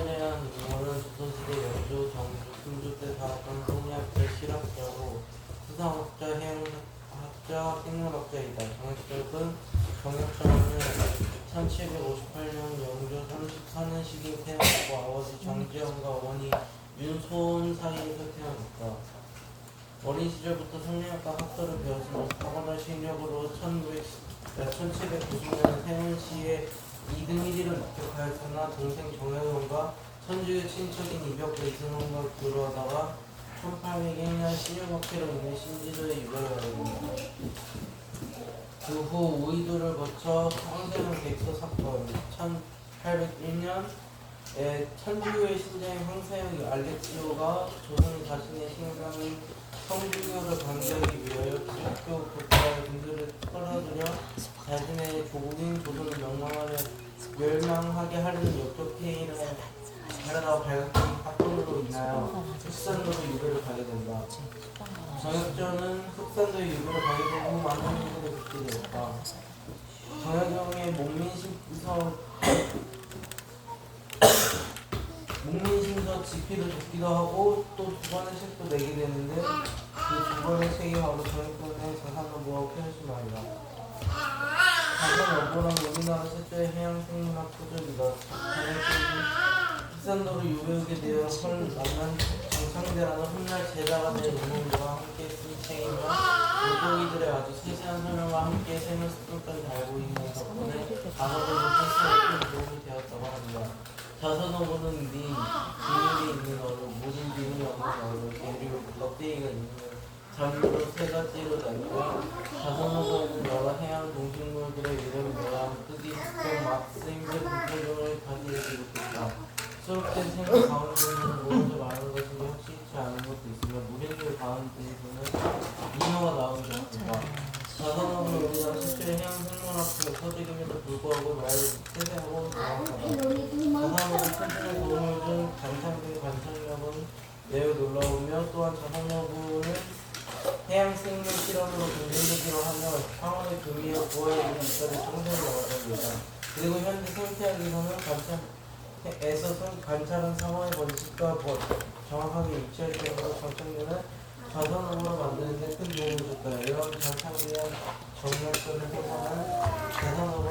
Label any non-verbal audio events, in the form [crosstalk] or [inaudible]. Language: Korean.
실현한 인물은 조선시대 영조, 정조, 금조 때 살았던 성리학자, 실학자고 수상학자, 해양학자, 생물학자이다. 정학적은 정학자는 1758년 영조 34년 시기에 태어났고 아버지 정지영과 어머니 윤소은 사이에서 태어났다. 어린 시절부터 성리학과 학설을 배웠으며 탁월한 실력으로 1900, 1790년 세운시에 2등 1위를 획득하였으나 동생 정혜원과 천주교 친척인 이벽과 이승원과 그러다가 1801년 신유박해로 인해 신지도에 유배하게 됩니다. 그후 우이도를 거쳐 황제는 백서 사건 1801년에 천주교의 신자인 황사영 알렉시오가 조선이 자신의 신상인 성주교를 반대하기 위하여 기독교 국가의 군대를 끌어들여 자신의 조국인 조선을 명망하려 멸망하게 하려는 역적 행위를 하려다가 발각된 사건으로 인하여 흑산도로 유배를 가게 된다. 정혁전은 흑산도에 유배를 가게 된 후 많은 일들을 겪게 되었다. 정혁영의 목민심서 [coughs] 목민심서 집필을 돕기도 하고 또 두 번의 책도 내게 되는데 그 두 번의 책이 바로 정혁전의 자산노부와 표현심아이다. 자산노부란 우리나라 최초의 해양 생물학 표적이다. 정혁전이 흑산도로 유배하게 되어 헐 만난 정상대라는 훗날 제자가 될 인물과 함께 쓴 책이며 물고기들의 아주 세세한 설명과 함께 생물 습관까지 알고 있는 덕분에 단어들을 패스하는 큰 도움이 되었다고 합니다. 자선어부는 미, 비밀이 있는 어루, 모든 비밀이 없는 어루, 그리고 껍데기가 있는 잠으로 세 가지로 나뉘고 자선어부에는 여러 해양 동식물들의 이름, 모양, 크기, 습성, 맛, 쓰임새, 분포 등을 가지고 기록했다. 수록된 생물 가운데는 모두 많은 것이 확실치 않은 것도 있으며 무생물 가운데에서는 인어가 나오기 전입니다. 자선어는 우리나라 최초의 해양 생물학적 서적임에도 불구하고 말을 세세하고 정확하다. 자선어는 최근에 도움을 준 관상된 관찰력은 매우 놀라우며 또한 자선어부는 해양 생물 실험으로 긍정적으로 하며 상황의 금이와 부하에 이른 이까지 청소를 나왔습니다. 그리고 현재 생태학에서는 관찰 에서 관찰한 상황의 번식과 번, 정확하게 위치할 때마다 관찰되는 자선으로 만드는 데큰 도움을 줬다. 이런 관찰에 정렬선을 해서는 자선으로